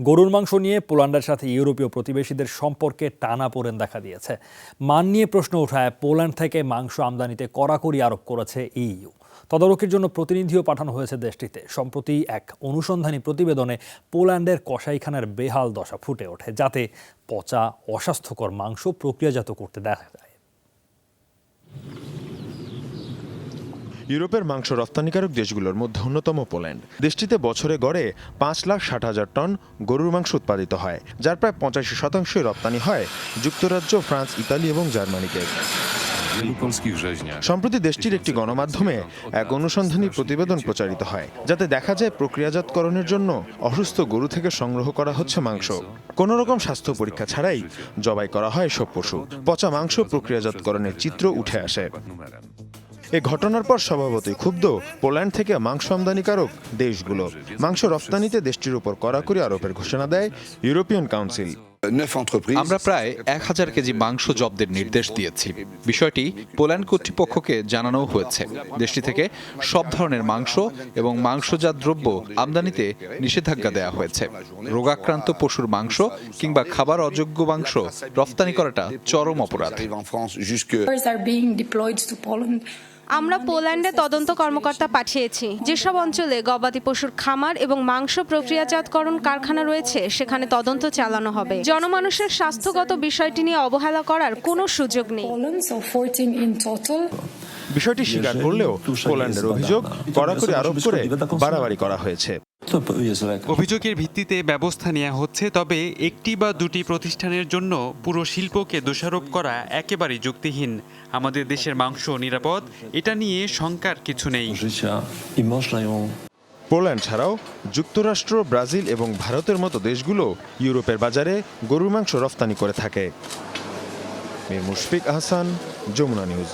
গরুর মাংস নিয়ে পোল্যান্ডের সাথে ইউরোপীয় প্রতিবেশীদের সম্পর্কে টানা পোড়েন দেখা দিয়েছে। মান নিয়ে প্রশ্ন ওঠায় পোল্যান্ড থেকে মাংস আমদানিতে কড়াকড়ি আরোপ করেছে ইইউ। তদারকির জন্য প্রতিনিধিও পাঠানো হয়েছে দেশটিতে। সম্প্রতি এক অনুসন্ধানী প্রতিবেদনে পোল্যান্ডের কসাইখানার বেহাল দশা ফুটে ওঠে, যাতে পচা, অস্বাস্থ্যকর মাংস প্রক্রিয়াজাত করতে দেখা যায়। ইউরোপের মাংস রপ্তানিকারক দেশগুলোর মধ্যে অন্যতম পোল্যান্ড দেশটিতে বছরে গড়ে পাঁচ লাখ ষাট হাজার টন গরুর মাংস উৎপাদিত হয় যার প্রায় পঁচাশি শতাংশই রপ্তানি হয় যুক্তরাজ্য ফ্রান্স ইতালি এবং rzeźniach. সম্প্রতি দেশটির একটি গণমাধ্যমে এক অনুসন্ধানী প্রতিবেদন প্রচারিত হয় যাতে দেখা যায় প্রক্রিয়াজাতকরণের জন্য অসুস্থ গরু থেকে সংগ্রহ করা হচ্ছে মাংস কোনো রকম স্বাস্থ্য পরীক্ষা ছাড়াই জবাই করা হয় সব পশু পচা মাংস প্রক্রিয়াজাতকরণের চিত্র উঠে আসে. এ ঘটনার পর স্বভাবতই ক্ষুব্ধ। পোল্যান্ড থেকে মাংস আমদানিকারক দেশগুলো। মাংস রপ্তানিতে দেশটির উপর কড়াকড়ি আরোপের ঘোষণা দেয় ইউরোপিয়ান কাউন্সিল। আমরা প্রায় এক হাজার কেজি মাংস জব্দের নির্দেশ দিয়েছি। বিষয়টি পোল্যান্ড কর্তৃপক্ষকে জানানো হয়েছে। দেশটি থেকে সব ধরনের মাংস এবং মাংসজাত দ্রব্য আমদানিতে নিষেধাজ্ঞা দেওয়া হয়েছে। রোগাক্রান্ত পশুর মাংস কিংবা খাবার অযোগ্য মাংস রপ্তানি করাটা চরম অপরাধ. আমরা পোল্যান্ডে তদন্ত কর্মকর্তা পাঠিয়েছি। যেসব অঞ্চলে গবাদি পশুর খামার এবং মাংস প্রক্রিয়াজাতকরণ কারখানা রয়েছে সেখানে তদন্ত চালানো হবে। জনমানুষের স্বাস্থ্যগত বিষয়টি নিয়ে অবহেলা করার কোনো সুযোগ নেই। Poland, so 14 in total. বিষয়টি স্বীকার করলেও পোল্যান্ডের অভিযোগ কড়াকড়ি আরোপ করে বাড়াবাড়ি করা হয়েছে। অভিযোগের ভিত্তিতে ব্যবস্থা নেওয়া হচ্ছে তবে একটি বা দুটি প্রতিষ্ঠানের জন্য পুরো শিল্পকে দোষারোপ করা একেবারেই যুক্তিহীন। আমাদের দেশের মাংস নিরাপদ এটা নিয়ে শঙ্কার কিছু নেই। পোল্যান্ড ছাড়াও যুক্তরাষ্ট্র, ব্রাজিল এবং ভারতের মতো দেশগুলো ইউরোপের বাজারে গরুর মাংস রফতানি করে থাকে। মীর মুশফিক আহসান, যমুনা নিউজ।